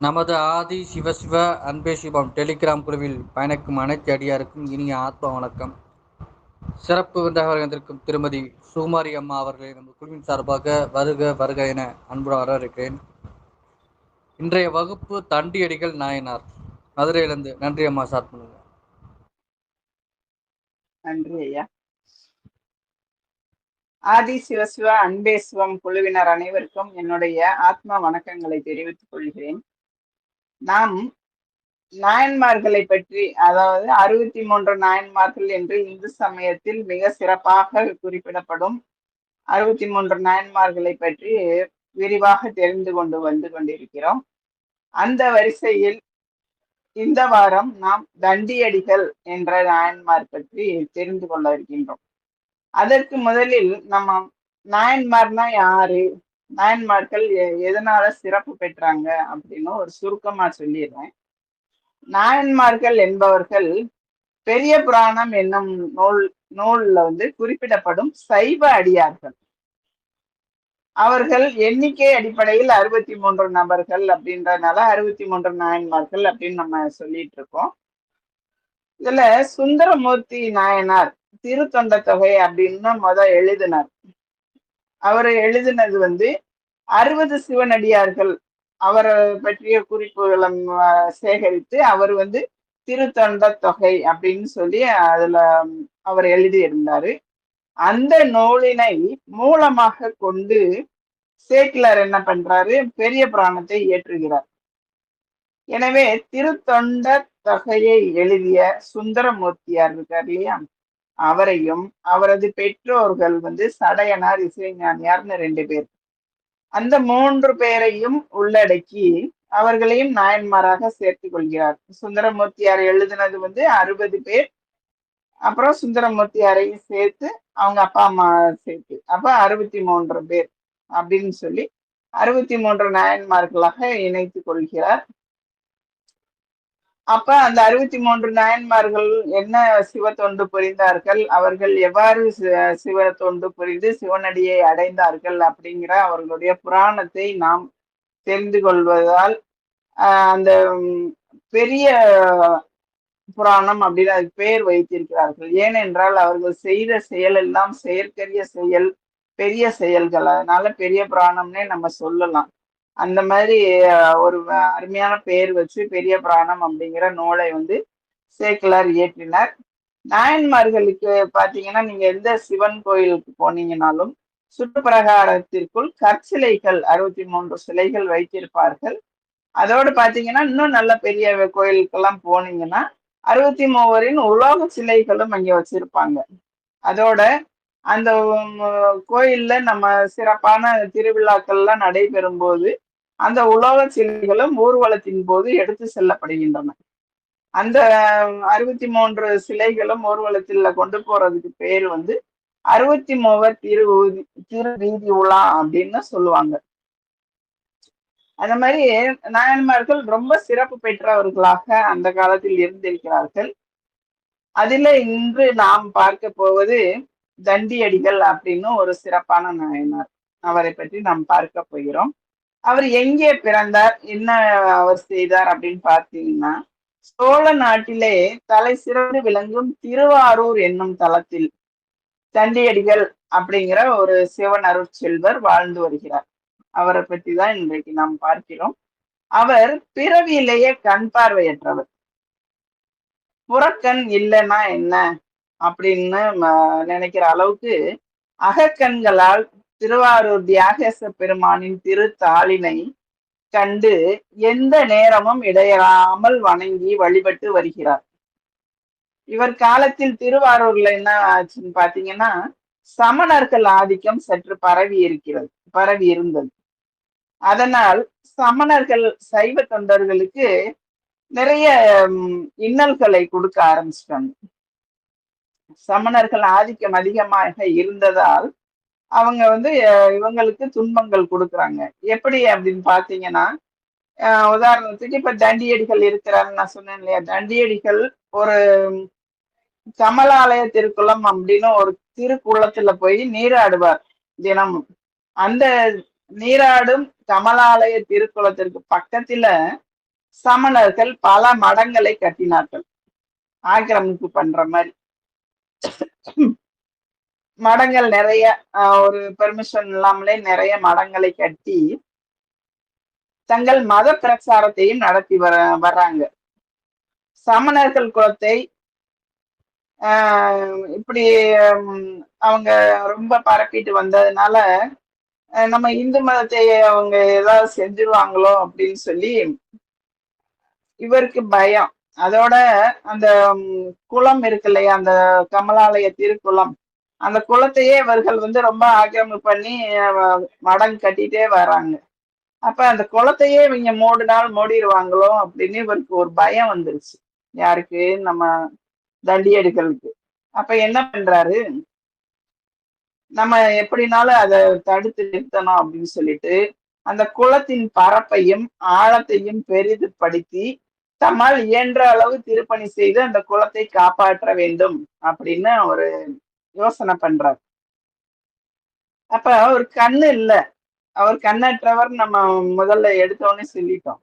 நமது ஆதி சிவசிவ அன்பே சிவம் டெலிகிராம் குழுவில் பயணிக்கும் அனைத்து அடியாருக்கும் இனிய ஆத்ம வணக்கம். சிறப்பு விருந்தாக திருமதி சுகுமாரி அம்மா அவர்களை நம்ம குழுவின் சார்பாக வருக வருக என அன்புடன் வரவேற்கிறேன். இன்றைய வகுப்பு தண்டியடிகள் நாயனார். மதுரையிலிருந்து நன்றி அம்மா ஸ்டார்ட் பண்ணுங்க. நன்றி ஐயா. ஆதி சிவசிவ அன்பே சிவம் குழுவினர் அனைவருக்கும் என்னுடைய ஆத்மா வணக்கங்களை தெரிவித்துக் கொள்கிறேன். நாம் நாயன்மார்களை பற்றி அதாவது அறுபத்தி மூன்று நாயன்மார்கள் என்று இந்து சமயத்தில் மிக சிறப்பாக குறிப்பிடப்படும் அறுபத்தி மூன்று நாயன்மார்களை பற்றி விரிவாக தெரிந்து கொண்டு வந்து கொண்டிருக்கிறோம். அந்த வரிசையில் இந்த வாரம் நாம் தண்டியடிகள் என்ற நாயன்மார் பற்றி தெரிந்து கொள்ள இருக்கின்றோம். அதற்கு முதலில் நம்ம நாயன்மார்னா யாரு? நாயன்மார்கள் எதனால சிறப்பு பெற்றாங்க அப்படின்னு ஒரு சுருக்கமா சொல்லிடுறேன். நாயன்மார்கள் என்பவர்கள் பெரிய புராணம் என்னும் நூல் நூல்ல வந்து குறிப்பிடப்படும் சைவ அடியார்கள். அவர்கள் எண்ணிக்கை அடிப்படையில் அறுபத்தி மூன்று நபர்கள் அப்படின்றனால அறுபத்தி மூன்று நாயன்மார்கள் அப்படின்னு நம்ம சொல்லிட்டு இருக்கோம் இதுல சுந்தரமூர்த்தி நாயனார் திருத்தொண்ட தொகை அப்படின்னு முத எழுதினார். அவர் எழுதினது வந்து அறுபது சிவனடியார்கள் அவரை பற்றிய குறிப்புகளை சேகரித்து அவர் வந்து திருத்தொண்ட தொகை அப்படின்னு சொல்லி அதுல அவர் எழுதியிருந்தாரு. அந்த நூலினை மூலமாக கொண்டு சேக்கிலர் என்ன பண்றாரு? பெரிய புராணத்தை இயற்றுகிறார். எனவே திருத்தொண்ட தொகையை எழுதிய சுந்தரமூர்த்தியார் இருக்கார் இல்லையா? அவரையும் அவரது பெற்றோர்கள் வந்து சடையனார் இசைஞானியார்னு ரெண்டு பேர். அந்த மூன்று பேரையும் உள்ளடக்கி அவர்களையும் நாயன்மாராக சேர்த்து கொள்கிறார். சுந்தரமூர்த்தியார் எழுதினது வந்து அறுபது பேர். அப்புறம் சுந்தரமூர்த்தியாரையும் சேர்த்து அவங்க அப்பா அம்மா சேர்த்து. அப்ப அறுபத்தி மூன்று பேர் அப்படின்னு சொல்லி அறுபத்தி மூன்று நாயன்மார்களாக இணைத்து கொள்கிறார். அப்ப அந்த அறுபத்தி மூன்று நாயன்மார்கள் என்ன சிவ தொண்டு புரிந்தார்கள்? அவர்கள் எவ்வாறு சிவ தொண்டு புரிந்து சிவனடியை அடைந்தார்கள் அப்படிங்கிற அவர்களுடைய புராணத்தை நாம் தெரிந்து கொள்வதால் அந்த பெரிய புராணம் அப்படின்னு அதுக்கு பெயர் வைத்திருக்கிறார்கள். ஏனென்றால் அவர்கள் செய்த செயல் எல்லாம் செயற்கரிய செயல் பெரிய செயல்கள். அதனால பெரிய புராணம்னே நம்ம சொல்லலாம். அந்த மாதிரி ஒரு அருமையான பெயர் வச்சு பெரிய புராணம் அப்படிங்கிற நூலை வந்து சேக்கிலார் இயற்றினார். நாயன்மார்களுக்கு பாத்தீங்கன்னா நீங்க எந்த சிவன் கோயிலுக்கு போனீங்கனாலும் சுற்றுப்பிரகாரத்திற்குள் கற்சிலைகள் அறுபத்தி மூன்று சிலைகள் வைத்திருப்பார்கள். அதோடு பாத்தீங்கன்னா இன்னும் நல்ல பெரிய கோயிலுக்கெல்லாம் போனீங்கன்னா அறுபத்தி மூவரின் உலோக சிலைகளும் அங்கே வச்சிருப்பாங்க. அதோட அந்த கோயில்ல நம்ம சிறப்பான திருவிழாக்கள்லாம் நடைபெறும் போது அந்த உலோக சிலைகளும் ஊர்வலத்தின் போது எடுத்து செல்லப்படுகின்றன. அந்த அறுபத்தி மூன்று சிலைகளும் ஊர்வலத்தில் கொண்டு போறதுக்கு பேர் வந்து அறுபத்தி மூவர் திரு திரு வீதி உலா அப்படின்னு சொல்லுவாங்க. அந்த மாதிரி நாயன்மார்கள் ரொம்ப சிறப்பு பெற்றவர்களாக அந்த காலத்தில் இருந்திருக்கிறார்கள். அதுல இன்று நாம் பார்க்க போவது தண்டியடிகள் அப்படின்னு ஒரு சிறப்பான நாயனார். அவரை பற்றி நாம் பார்க்க போகிறோம். அவர் எங்கே பிறந்தார் என்ன அவர் செய்தார் அப்படின்னு பார்த்தீங்கன்னா சோழ நாட்டிலே தலை சிறந்து விளங்கும் திருவாரூர் என்னும் தலத்தில் தண்டியடிகள் அப்படிங்கிற ஒரு சிவன் அருட்செல்வர் வாழ்ந்து வருகிறார். அவரை பற்றி தான் இன்றைக்கு நாம் பார்க்கிறோம். அவர் பிறவியிலேயே கண் பார்வையற்றவர். புறக்கண் இல்லைன்னா என்ன அப்படின்னு நினைக்கிற அளவுக்கு அகக்கண்களால் திருவாரூர் தியாகேச பெருமானின் திருத்தாளினை கண்டு எந்த நேரமும் இடையறாமல் வணங்கி வழிபட்டு வருகிறார். இவர் காலத்தில் திருவாரூர்ல என்ன ஆச்சுன்னு பாத்தீங்கன்னா சமணர்கள் ஆதிக்கம் சற்று பரவி இருக்கிறது பரவி இருந்தது. அதனால் சமணர்கள் சைவ தொண்டர்களுக்கு நிறைய இன்னல்களை கொடுக்க ஆரம்பிச்சிட்டாங்க. சமணர்கள் ஆதிக்கம் அதிகமாக இருந்ததால் அவங்க வந்து இவங்களுக்கு துன்பங்கள் கொடுக்குறாங்க. எப்படி அப்படின்னு பார்த்தீங்கன்னா உதாரணத்துக்கு இப்போ தண்டியடிகள் இருக்கிறான்னு நான் சொன்னேன் இல்லையா? தண்டியடிகள் ஒரு கமலாலய திருக்குளம் அப்படின்னு ஒரு திருக்குளத்துல போய் நீராடுவார் தினமும். அந்த நீராடும் கமலாலய திருக்குளத்திற்கு பக்கத்துல சமணர்கள் பல மடங்களை கட்டினார்கள். ஆக்கிரமிப்பு பண்ற மாதிரி. மடங்கள் நிறைய ஒரு பெர்மிஷன் இல்லாமலே நிறைய மடங்களை கட்டி தங்கள் மத பிரச்சாரத்தையும் நடத்தி வர வர்றாங்க. சமணர்கள் குலத்தை ஆஹ் இப்படி அவங்க ரொம்ப பரப்பிட்டு வந்ததுனால நம்ம இந்து மதத்தை அவங்க ஏதாவது செஞ்சிருவாங்களோ அப்படின்னு சொல்லி இவருக்கு பயம். அதோட அந்த குளம் இருக்கு இல்லையா அந்த கமலாலய திருக்குளம்? அந்த குளத்தையே இவர்கள் வந்து ரொம்ப ஆக்கிரமிப்பு பண்ணி அஹ், மடம் கட்டிட்டே வராங்க. அப்ப அந்த குளத்தையே இவங்க மூடு நாள் மூடிடுவாங்களோ அப்படின்னு இவருக்கு ஒரு பயம் வந்துருச்சு. யாருக்கு? நம்ம தண்டியடிகளுக்கு. அப்ப என்ன பண்றாரு? நம்ம எப்படினாலும் அதை தடுத்து நிறுத்தணும் அப்படின்னு சொல்லிட்டு அந்த குளத்தின் பரப்பையும் ஆழத்தையும் பெரிதுபடுத்தி தம்மால் இயன்ற அளவு திருப்பணி செய்து அந்த குளத்தை காப்பாற்ற வேண்டும் அப்படின்னு ஒரு யோசனை பண்றார். அப்ப அவர் கண்ணு இல்ல. அவர் கண்ணற்றவர் நம்ம முதல்ல எடுத்தோன்னு சொல்லிட்டோம்.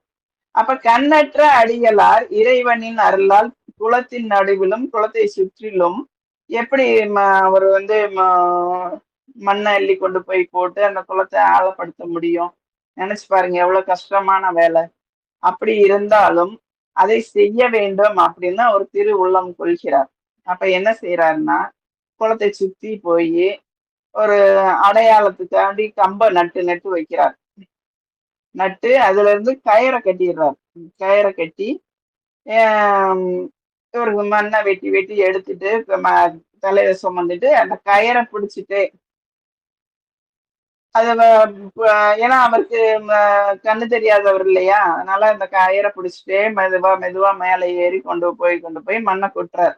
அப்ப கண்ணற்ற அடிகளார் இறைவனின் அருளால் குளத்தின் நடுவிலும் குளத்தை சுற்றிலும் எப்படி ம- அவர் வந்து ம- மண்ணை அள்ளி கொண்டு போய் போட்டு அந்த குளத்தை ஆழப்படுத்த முடியும்? நினைச்சு பாருங்க எவ்வளவு கஷ்டமான வேலை. அப்படி இருந்தாலும் அதை செய்ய வேண்டும் அப்படின்னு ஒரு திரு உள்ளம் கொள்கிறார். அப்ப என்ன செய்யறாருன்னா குளத்தை சுத்தி போய் ஒரு அடையாளத்துக்காண்டி கம்ப நட்டு நட்டு வைக்கிறார். நட்டு அதுல இருந்து கயிறை கட்டிடுறார். கயிறை கட்டி ஒரு இவருக்கு மண்ணை வெட்டி வெட்டி எடுத்துட்டு ம- தலையில சுமந்துட்டு அந்த கயிறை பிடிச்சிட்டு அத ஏன்னா அவருக்கு கண்ணு தெரியாதவர் இல்லையா? அதனால அந்த கயிறை பிடிச்சிட்டே மெதுவா மெதுவா மேலே ஏறி கொண்டு போய் கொண்டு போய் மண்ணை கொட்டுறார்.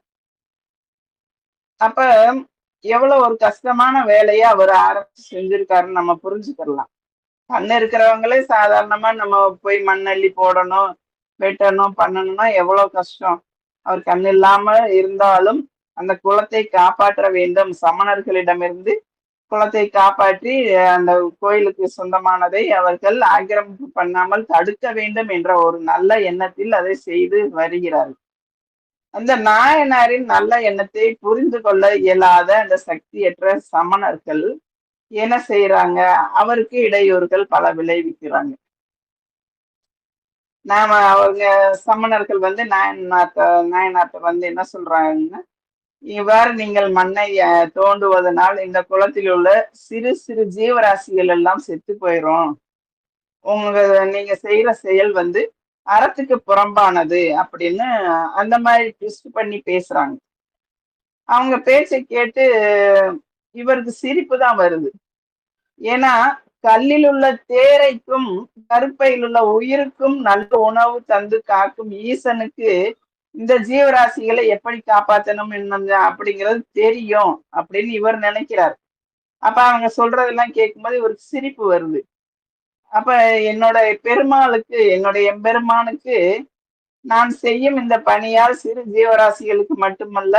அப்ப எவ்வளவு ஒரு கஷ்டமான வேலையை அவர் ஆரம்பிச்சு செஞ்சிருக்காருன்னு நம்ம புரிஞ்சுக்கலாம் கண்ணு இருக்கிறவங்களே சாதாரணமா நம்ம போய் மண்ணள்ளி போடணும் வெட்டணும் பண்ணணும்னா எவ்வளவு கஷ்டம். அவர் கண் இல்லாம இருந்தாலும் அந்த குளத்தை காப்பாற்ற வேண்டும். சமணர்களிடமிருந்து குளத்தை காப்பாற்றி அந்த கோயிலுக்கு சொந்தமானதை அவர்கள் ஆக்கிரமிப்பு பண்ணாமல் தடுக்க வேண்டும் என்ற ஒரு நல்ல எண்ணத்தில் அதை செய்து வருகிறார்கள். அந்த நாயனாரின் நல்ல எண்ணத்தை புரிந்து கொள்ள இயலாத அந்த சக்தியற்ற சமணர்கள் என்ன செய்யறாங்க அவருக்கு இடையூறுகள் பல விளைவிக்கிறாங்க. நாம அவங்க சமணர்கள் வந்து நாயனாத்த நாயனாத்த வந்து என்ன சொல்றாங்கன்னா இவ்வாறு நீங்கள் மண்ணை தோண்டுவதனால் இந்த குளத்தில் உள்ள சிறு சிறு ஜீவராசிகள் எல்லாம் செத்து போயிடும் உங்க நீங்க செய்யற செயல் வந்து அறத்துக்கு புறம்பானது அப்படின்னு அந்த மாதிரி ட்விஸ்ட் பண்ணி பேசுறாங்க. அவங்க பேச்சை கேட்டு இவருக்கு சிரிப்பு தான் வருது. ஏன்னா கல்லில் உள்ள தேரைக்கும் கருப்பையில் உள்ள உயிருக்கும் நல்ல உணவு தந்து காக்கும் ஈசனுக்கு இந்த ஜீவராசிகளை எப்படி காப்பாற்றணும் என்ன அப்படிங்கிறது தெரியும் அப்படின்னு இவர் நினைக்கிறார். அப்ப அவங்க சொல்றதெல்லாம் கேட்கும்போது இவருக்கு சிரிப்பு வருது. அப்ப என்னோட பெருமாளுக்கு என்னுடைய எம்பெருமானுக்கு நான் செய்யும் இந்த பணியால் சிறு ஜீவராசிகளுக்கு மட்டுமல்ல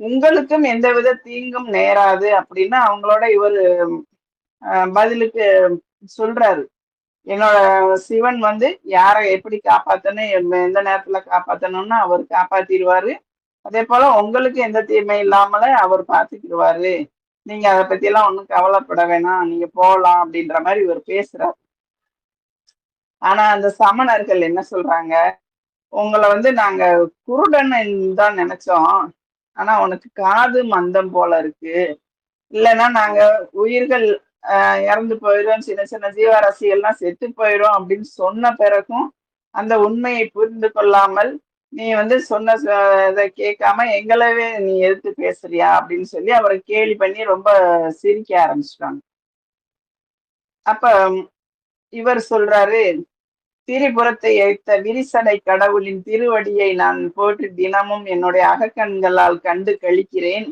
உங்களுக்கும் எந்தவித தீங்கும் நேராது அப்படின்னு அவங்களோட இவர் பதிலுக்கு சொல்றாரு. என்னோட சிவன் வந்து யாரை எப்படி காப்பாத்தணும் எம்- எந்த நேரத்துல காப்பாத்தணும்னு அவர் காப்பாத்திடுவாரு. அதே போல உங்களுக்கு எந்த தீமை இல்லாமல அவர் பார்த்துக்கிடுவாரு நீங்க அதை பத்தி எல்லாம் ஒன்றும் கவலைப்பட வேணாம் நீங்க போகலாம் அப்படின்ற மாதிரி இவர் பேசுறாரு. ஆனா அந்த சமணர்கள் என்ன சொல்றாங்க? உங்களை வந்து நாங்க குருடன் தான் நினைச்சோம். ஆனா உனக்கு காது மந்தம் போல இருக்கு. இல்லைன்னா நாங்க உயிர்கள் இறந்து போயிடும். சின்ன சின்ன ஜீவராசிகள்லாம் செத்து போயிடும் அப்படின்னு சொன்ன பிறகும் அந்த உண்மையை புரிந்து கொள்ளாமல் நீ வந்து சொன்ன இதை கேட்காம எங்களவே நீ எதிர்த்து பேசுறியா? அப்படின்னு சொல்லி அவரை கேலி பண்ணி ரொம்ப சிரிக்க ஆரம்பிச்சிட்டாங்க. அப்ப இவர் சொல்றாரு திரிபுரத்தை எய்த்த விரிசடை கடவுளின் திருவடியை நான் போற்றி தினமும் என்னுடைய அகக்கண்களால் கண்டு கழிக்கிறேன்.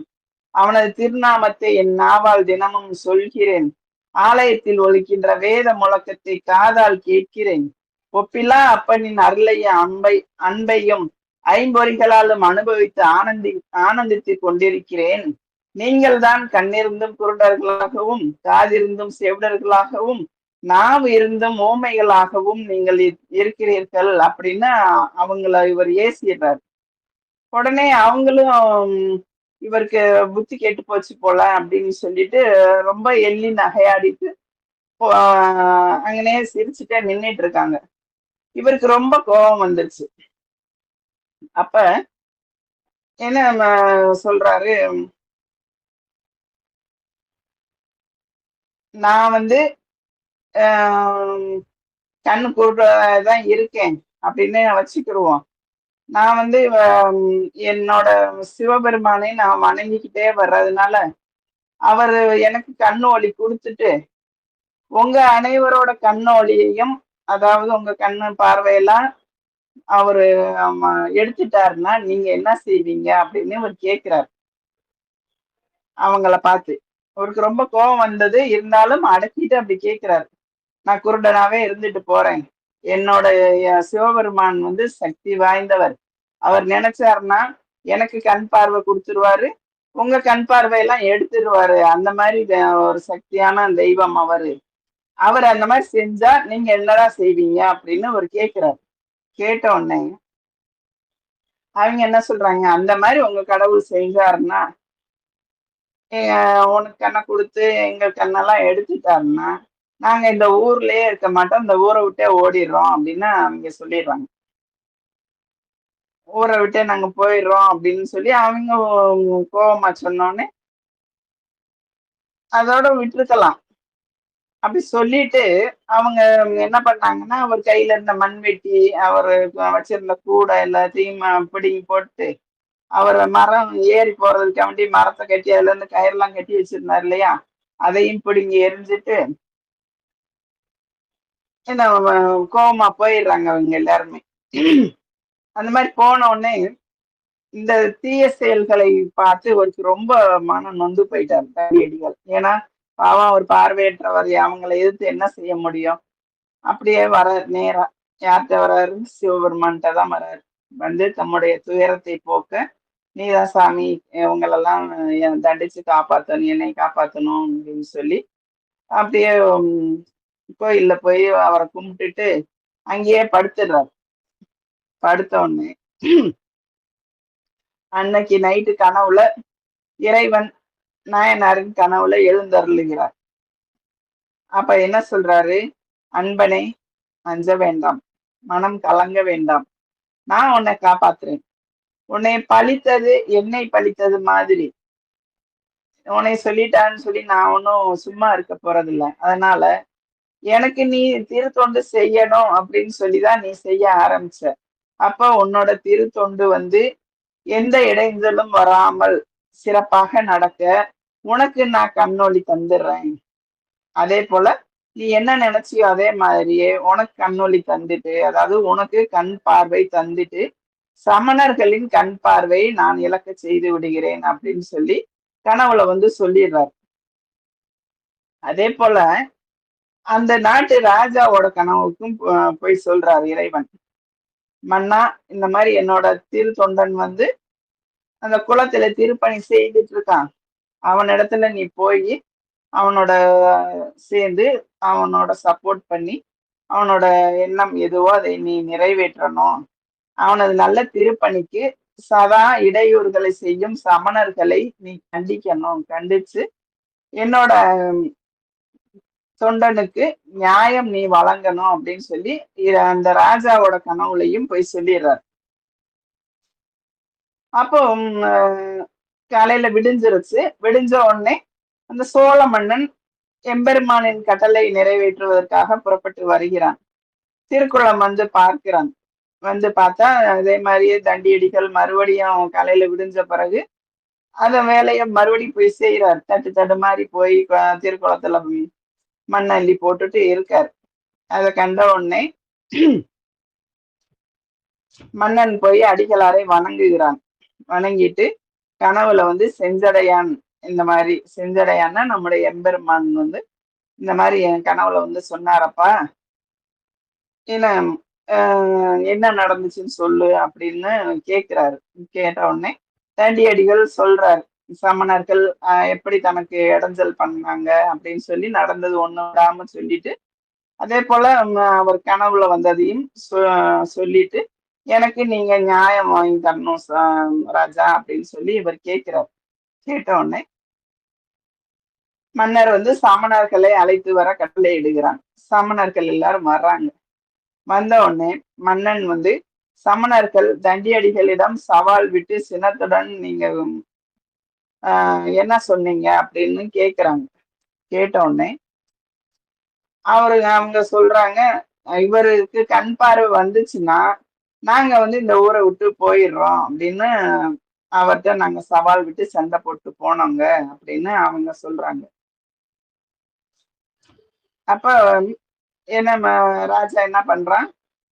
அவனது திருநாமத்தை என் நாவால் தினமும் சொல்கிறேன். ஆலயத்தில் ஒழிக்கின்ற வேத முழக்கத்தை காதால் கேட்கிறேன். ஒப்பிலா அப்பனின் அருளைய அன்பை அன்பையும் ஐம்பொறிகளாலும் அனுபவித்து ஆனந்தி ஆனந்தித்துக் கொண்டிருக்கிறேன். நீங்கள் தான் கண்ணிருந்தும் குருடர்களாகவும் காதிருந்தும் செவிடர்களாகவும் நாவு இருந்தும் ஊமைகளாகவும் நீங்கள் இருக்கிறீர்கள் அப்படின்னு அவங்கள இவர் ஏசிடுறாரு. உடனே அவங்களும் இவருக்கு புத்தி கெட்டு போச்சு போல அப்படின்னு சொல்லிட்டு ரொம்ப எள்ளி நகையாடிட்டு அங்கனே சிரிச்சுட்டே நின்னுட்டு இருக்காங்க. இவருக்கு ரொம்ப கோபம் வந்துருச்சு. அப்ப என்ன சொல்றாரு? நான் வந்து கண்ணு தான் இருக்கேன் அப்படின்னு வச்சுக்கிருவோம் நான் வந்து என்னோட சிவபெருமானை நான் வணங்கிக்கிட்டே வர்றதுனால அவர் எனக்கு கண்ணு ஒளி கொடுத்துட்டு உங்க அனைவரோட கண்ணு ஒளியையும் அதாவது உங்க கண்ணு பார்வையெல்லாம் அவரு எடுத்துட்டாருன்னா நீங்க என்ன செய்வீங்க அப்படின்னு அவர் கேட்கிறார் அவங்கள பார்த்து. அவருக்கு ரொம்ப கோபம் வந்தது. இருந்தாலும் அடக்கிட்டு அப்படி கேட்கிறாரு நான் குருடனாவே இருந்துட்டு போறேன். என்னோட சிவபெருமான் வந்து சக்தி வாய்ந்தவர். அவர் நினைச்சாருன்னா எனக்கு கண் பார்வை கொடுத்துருவாரு. உங்க கண் பார்வையெல்லாம் எடுத்துருவாரு. அந்த மாதிரி ஒரு சக்தியான தெய்வம் அவரு. அவர் அந்த மாதிரி செஞ்சா நீங்க என்னடா செய்வீங்க? அப்படின்னு அவர் கேக்குறாரு. கேட்ட உடனே அவங்க என்ன சொல்றாங்க? அந்த மாதிரி உங்க கடவுள் செஞ்சாருன்னா உனக்கு கண்ணை கொடுத்து எங்க கண்ணெல்லாம் எடுத்துட்டாருன்னா நாங்க இந்த ஊர்லயே இருக்க மாட்டோம். இந்த ஊரை விட்டே ஓடிடுறோம் அப்படின்னு அவங்க சொல்லிடுறாங்க. ஊரை விட்டே நாங்க போயிடுறோம் அப்படின்னு சொல்லி அவங்க கோவமா சொன்னோடனே அதோட விட்டுருக்கலாம். அப்படி சொல்லிட்டு அவங்க என்ன பண்ணாங்கன்னா அவர் கையில இருந்த மண்வெட்டி அவர் வச்சிருந்த கூடை எல்லாத்தையும் பிடிங்கி போட்டு அவர் மரம் ஏறி போறதுக்காண்டி மரத்தை கட்டி அதுல இருந்து கயிறெல்லாம் கட்டி வச்சிருந்தார் இல்லையா? அதையும் பிடுங்கி எரிஞ்சிட்டு என்ன கோபமா கோவமா போயிடுறாங்க அவங்க எல்லாருமே. அந்த மாதிரி போன உடனே இந்த தீய செயல்களை பார்த்து ஒருக்கு ரொம்ப மனம் நொந்து போயிட்டார் தடியடிகள் ஏன்னா பாவம் ஒரு பார்வையற்றவர் அவங்களை எதிர்த்து என்ன செய்ய முடியும்? அப்படியே வர நேரா. யார்கிட்ட வர்றாரு சிவபெருமான்கிட்ட தான் வர்றாரு வந்து தம்முடைய துயரத்தை போக்க நீதான் சாமி இவங்களெல்லாம் தண்டிச்சு காப்பாற்றணும் என்னை காப்பாற்றணும் அப்படின்னு சொல்லி அப்படியே கோயில்ல போய் அவரை கும்பிட்டுட்டு அங்கேயே படுத்துடுறாரு. படுத்த உடனே அன்னைக்கு நைட்டு கனவுல இறைவன் நாயனாரின் கனவுல எழுந்தருளுகிறார். அப்ப என்ன சொல்றாரு? அன்பனை அஞ்ச வேண்டாம். மனம் கலங்க வேண்டாம். நான் உன்னை காப்பாத்துறேன். உன்னை பழித்தது என்னை பழித்தது மாதிரி. உன்னை சொல்லிட்டான்னு சொல்லி நான் ஒன்றும் சும்மா இருக்க போறதில்ல. அதனால எனக்கு நீ திருத்தொண்டு செய்யணும் அப்படின்னு சொல்லிதான் நீ செய்ய ஆரம்பிச்ச. அப்ப உன்னோட திருத்தொண்டு வந்து எந்த இடைஞ்சலும் வராமல் சிறப்பாக நடக்க உனக்கு நான் கண்ணொளி தந்துடுறேன். அதே போல நீ என்ன நினைச்சியோ அதே மாதிரியே உனக்கு கண்ணொளி தந்துட்டு அதாவது உனக்கு கண் பார்வை தந்துட்டு சமணர்களின் கண் பார்வையை நான் இழக்க செய்து விடுகிறேன் அப்படின்னு சொல்லி கனவுல வந்து சொல்லிடுறார். அதே போல அந்த நாட்டு ராஜாவோட கனவுக்கும் போய் சொல்றார் இறைவன். மன்னா இந்த மாதிரி என்னோட திரு தொண்டன் வந்து அந்த குளத்துல திருப்பணி செய்துட்டு இருக்கான் அவன் இடத்துல நீ போய் அவனோட சேர்ந்து அவனோட சப்போர்ட் பண்ணி அவனோட எண்ணம் எதுவோ அதை நீ நிறைவேற்றணும். அவனது நல்ல திருப்பணிக்கு சதா இடையூறுகளை செய்யும் சமணர்களை நீ கண்டிக்கணும். கண்டிச்சு என்னோட தொண்டனுக்கு நியாயம் நீ வழங்கணும் அப்படின்னு சொல்லி அந்த ராஜாவோட கனவுலையும் போய் சொல்லிடுறார். அப்போ காலையில விடிஞ்சிருச்சு. விடிஞ்ச உடனே அந்த சோழ மன்னன் எம்பெருமானின் கட்டளை நிறைவேற்றுவதற்காக புறப்பட்டு வருகிறான். திருக்குளம் வந்து பார்க்கிறான். வந்து பார்த்தா அதே மாதிரியே தண்டியடிகள் மறுபடியும் காலையில விடிஞ்ச பிறகு அந்த வேலையை மறுபடியும் போய் செய்யறார் தட்டு தட்டு மாதிரி போய் திருக்குளத்துல மண் அள்ளி போட்டுட்டு இருக்கார். அதை கண்ட உடனே மன்னன் போய் அடிகளாரை வணங்குகிறான். வணங்கிட்டு கனவுல வந்து செஞ்சடையான் இந்த மாதிரி செஞ்சடையான்னா நம்முடைய எம்பெருமான் வந்து இந்த மாதிரி என் கனவுல வந்து சொன்னாரப்பா. என்ன என்ன நடந்துச்சுன்னு சொல்லு அப்படின்னு கேட்கிறாரு. கேட்ட உடனே தண்டியடிகள் சொல்றாரு. சமணர்கள் எப்படி தனக்கு இடைஞ்சல் பண்ணாங்க அப்படின்னு சொல்லி நடந்தது ஒண்ணு விடாம சொல்லிட்டு அதே போல அவர் கனவுல வந்ததையும் சொல்லிட்டு எனக்கு நீங்க நியாயம் வாங்கி தரணும் ராஜா அப்படின்னு சொல்லி இவர் கேட்கிறார். கேட்ட உடனே மன்னர் வந்து சமணர்களை அழைத்து வர கட்டளை இடுகிறான். சமணர்கள் எல்லாரும் வர்றாங்க. வந்த உடனே மன்னன் வந்து சமணர்கள் தண்டியடிகளிடம் சவால் விட்டு சினத்துடன் நீங்க என்ன சொன்னீங்க அப்படின்னு கேக்குறாங்க. கேட்ட உடனே அவரு அவங்க சொல்றாங்க இவருக்கு கண் பார்வை வந்துச்சுன்னா நாங்க வந்து இந்த ஊரை விட்டு போயிடுறோம் அப்படின்னு அவர்கிட்ட நாங்க சவால் விட்டு சண்டை போட்டு போனோங்க அப்படின்னு அவங்க சொல்றாங்க. அப்ப என்ன ராஜா என்ன பண்றான்?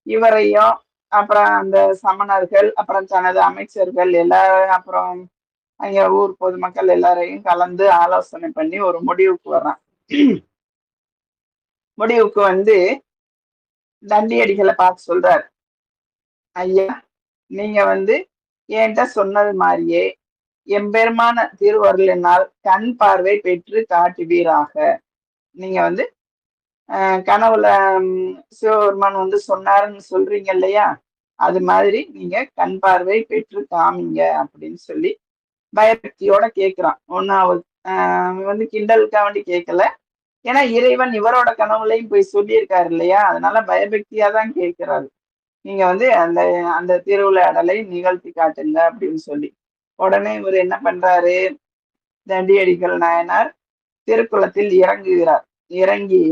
இவரையும் அப்புறம் அந்த சமணர்கள் அப்புறம் தனது அமைச்சர்கள் எல்லாரும் அப்புறம் அங்க ஊர் பொதுமக்கள் எல்லாரையும் கலந்து ஆலோசனை பண்ணி ஒரு முடிவுக்கு வர்றான் முடிவுக்கு வந்து தண்டியடிகளை பார்த்து சொல்றாரு. ஐயா நீங்க வந்து என்கிட்ட சொன்னது மாதிரியே எம்பெருமான திருவருளினால் கண் பார்வை பெற்று காட்டுவீராக நீங்க வந்து கனவுல சிவபெருமான் வந்து சொன்னாருன்னு சொல்றீங்க இல்லையா? அது மாதிரி நீங்க கண் பார்வை பெற்று காமிங்க அப்படின்னு சொல்லி பயபக்தியோட கேட்கிறான் ஒன்னு அவர் வந்து கிண்டலுக்காக வேண்டி கேட்கல ஏன்னா இறைவன் இவரோட கனவுலையும் போய் சொல்லியிருக்காரு இல்லையா? அதனால பயபக்தியா தான் கேட்கிறாரு நீங்க வந்து அந்த அந்த திருவிளையாடலை நிகழ்த்தி காட்டுங்க அப்படின்னு சொல்லி. உடனே இவர் என்ன பண்றாரு? தண்டியடிகள் நாயனார் திருக்குளத்தில் இறங்குகிறார். இறங்கி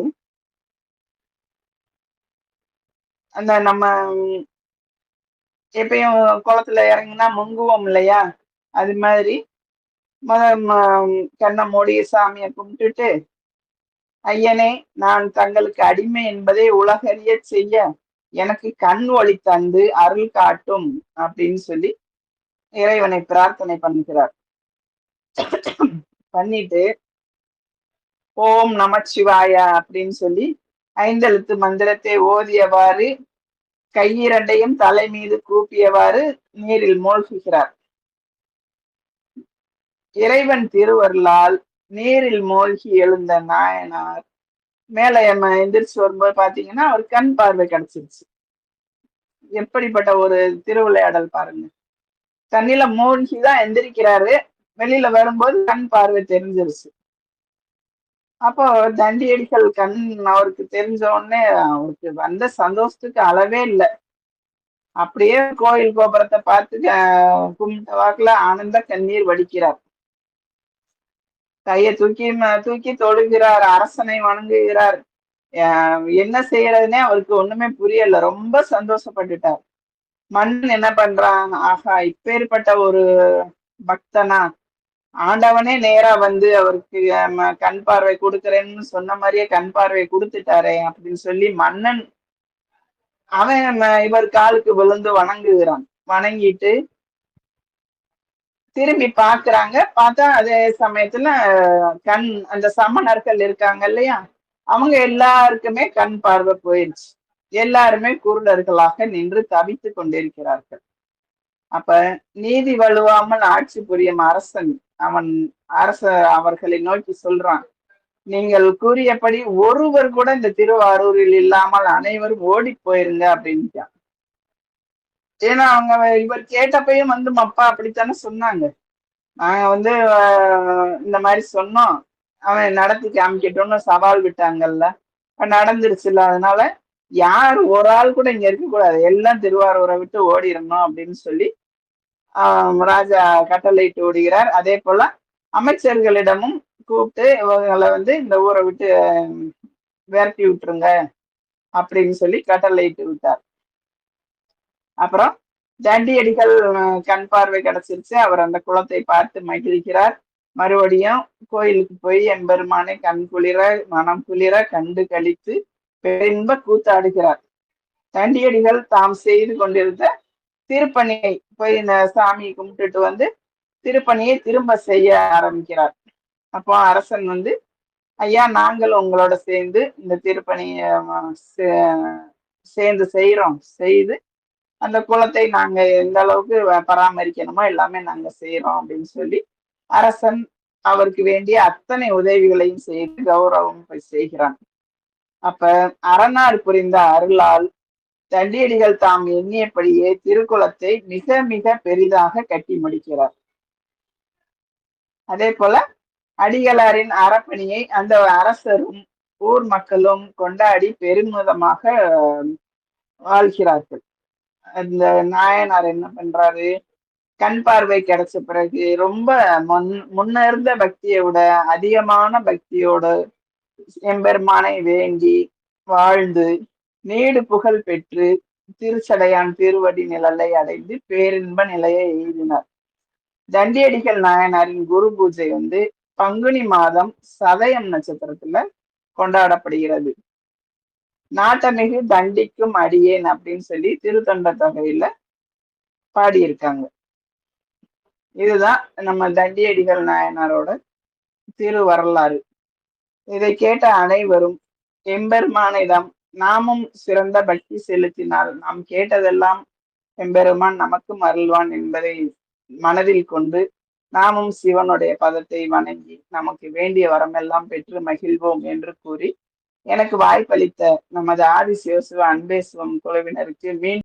அந்த நம்ம எப்பயும் குளத்துல இறங்கினா முங்குவோம் இல்லையா? அது மாதிரி. முத கண்ணை சாமியை கும்பிட்டுட்டு ஐயனே நான் தங்களுக்கு அடிமை என்பதை உலகறிய செய்ய எனக்கு கண் ஒளி தந்து அருள் காட்டும் அப்படின்னு சொல்லி இறைவனை பிரார்த்தனை பண்ணுகிறார். பண்ணிட்டு ஓம் நமச்சிவாயா அப்படின்னு சொல்லி ஐந்தெழுத்து மந்திரத்தை ஓதியவாறு கையிரண்டையும் தலை மீது கூப்பியவாறு நீரில் மூழ்குகிறார். இறைவன் திருவருளால் நீரில் மூழ்கி எழுந்த நாயனார். மேல எந்திரிச்சு வரும்போது பாத்தீங்கன்னா அவர் கண் பார்வை கிடைச்சிருச்சு. எப்படிப்பட்ட ஒரு திருவிளையாடல் பாருங்க. தண்ணியில மூழ்கிதான் எந்திரிக்கிறாரு. வெளியில வரும்போது கண் பார்வை தெரிஞ்சிருச்சு. அப்போ தண்டியடிகள் கண் அவருக்கு தெரிஞ்ச உடனே அவருக்கு வந்த சந்தோஷத்துக்கு அளவே இல்லை. அப்படியே கோயில் கோபுரத்தை பார்த்து கும்பிட்ட வாக்குல ஆனந்த கண்ணீர் வடிக்கிறார். கையை தூக்கி தூக்கி தொழுகிறார் அரசனை வணங்குகிறார். என்ன செய்யறதுன்னே அவருக்கு ஒண்ணுமே புரியல. ரொம்ப சந்தோஷப்பட்டுட்டார். மன்னன் என்ன பண்றான்? ஆஹா இப்பேற்பட்ட ஒரு பக்தனா? ஆண்டவனே நேரா வந்து அவருக்கு கண் பார்வை கொடுக்கறேன்னு சொன்ன மாதிரியே கண் பார்வை கொடுத்துட்டாரே அப்படின்னு சொல்லி மன்னன் அவன் இவர் காலுக்கு விழுந்து வணங்குகிறான். வணங்கிட்டு திரும்பி பாக்குறாங்க. பார்த்தா அதே சமயத்துல கண் அந்த சமணர்கள் இருக்காங்க இல்லையா? அவங்க எல்லாருக்குமே கண் பார்வை போயிடுச்சு. எல்லாருமே குருடர்களாக நின்று தவித்து கொண்டிருக்கிறார்கள். அப்ப நீதி வலுவாமல் ஆட்சி புரியும் அரசன் அவன் அரச அவர்களை நோக்கி சொல்றான். நீங்கள் கூறியபடி ஒருவர் கூட இந்த திருவாரூரில் இல்லாமல் அனைவரும் ஓடி போயிருங்க அப்படின்ட்டான். ஏன்னா அவங்க இவர் கேட்டப்பையும் வந்து அப்பா அப்படித்தானே சொன்னாங்க. நாங்க வந்து இந்த மாதிரி சொன்னோம். அவன் நடத்தி காமிக்கட்டும்னு சவால் விட்டாங்கல்ல. நடந்துருச்சுல்ல. அதனால யார் ஒரு ஆள் கூட இங்க இருக்கக்கூடாது. எல்லாம் திருவாரூரை விட்டு ஓடிடணும் அப்படின்னு சொல்லி ராஜா கட்டளையிட்டு ஓடுகிறார். அதே போல அமைச்சர்களிடமும் கூப்பிட்டு இவங்களை வந்து இந்த ஊரை விட்டு விரட்டி விட்டுருங்க அப்படின்னு சொல்லி கட்டளையிட்டு விட்டார். அப்புறம் தண்டியடிகள் கண் பார்வை கிடைச்சிருச்சு. அவர் அந்த குளத்தை பார்த்து மகிழ்கிறார். மறுபடியும் கோயிலுக்கு போய் எம்பெருமானை கண் குளிர மனம் குளிர கண்டு கழித்து பெரும்ப கூத்தாடுகிறார். தண்டியடிகள் தாம் செய்து கொண்டிருந்த திருப்பணியை போய் இந்த சாமியை கும்பிட்டுட்டு வந்து திருப்பணியை திரும்ப செய்ய ஆரம்பிக்கிறார். அப்போ அரசன் வந்து ஐயா நாங்கள் உங்களோட சேர்ந்து இந்த திருப்பணியை சேர்ந்து செய்கிறோம் செய்து அந்த குளத்தை நாங்க எந்த அளவுக்கு பராமரிக்கணுமோ எல்லாமே நாங்க செய்யறோம் அப்படின்னு சொல்லி அரசன் அவருக்கு வேண்டிய அத்தனை உதவிகளையும் செய்து கௌரவம் செய்கிறான். அப்ப அரணார் புரிந்த அருளால் தண்டியடிகள் தாம் எண்ணியபடியே திருக்குளத்தை மிக மிக பெரிதாக கட்டி முடிக்கிறார். அதே போல அடிகளாரின் அறப்பணியை அந்த அரசரும் ஊர் மக்களும் கொண்டாடி பெருமிதமாக வாழ்கிறார்கள். அந்த நாயனார் என்ன பண்றாரு? கண் பார்வை கிடைச்ச பிறகு ரொம்ப முன் இருந்த பக்தியை விட அதிகமான பக்தியோட எம்பெருமானை வேண்டி வாழ்ந்து நீடு புகழ் பெற்று திருச்சடையான் திருவடி நிழலை அடைந்து பேரின்ப நிலையை எய்தினார். தண்டியடிகள் நாயனாரின் குரு பூஜை வந்து பங்குனி மாதம் சதயம் நட்சத்திரத்துல கொண்டாடப்படுகிறது. நாட்டமிகு தண்டிக்கும் அடியேன் அப்படின்னு சொல்லி திருத்தொண்ட தொகையில பாடியிருக்காங்க. இதுதான் நம்ம தண்டியடிகள் நாயனாரோட திரு வரலாறு இதை கேட்ட அனைவரும் எம்பெருமானிடம் நாமும் சிறந்த பக்தி செலுத்தினால் நாம் கேட்டதெல்லாம் எம்பெருமான் நமக்கும் அருள்வான் என்பதை மனதில் கொண்டு நாமும் சிவனுடைய பதத்தை வணங்கி நமக்கு வேண்டிய வரமெல்லாம் பெற்று மகிழ்வோம் என்று கூறி எனக்கு வாய்ப்பளித்த நமது ஆதி சிவசிவ அன்பேசுவம் குழுவினருக்கு மீண்டும்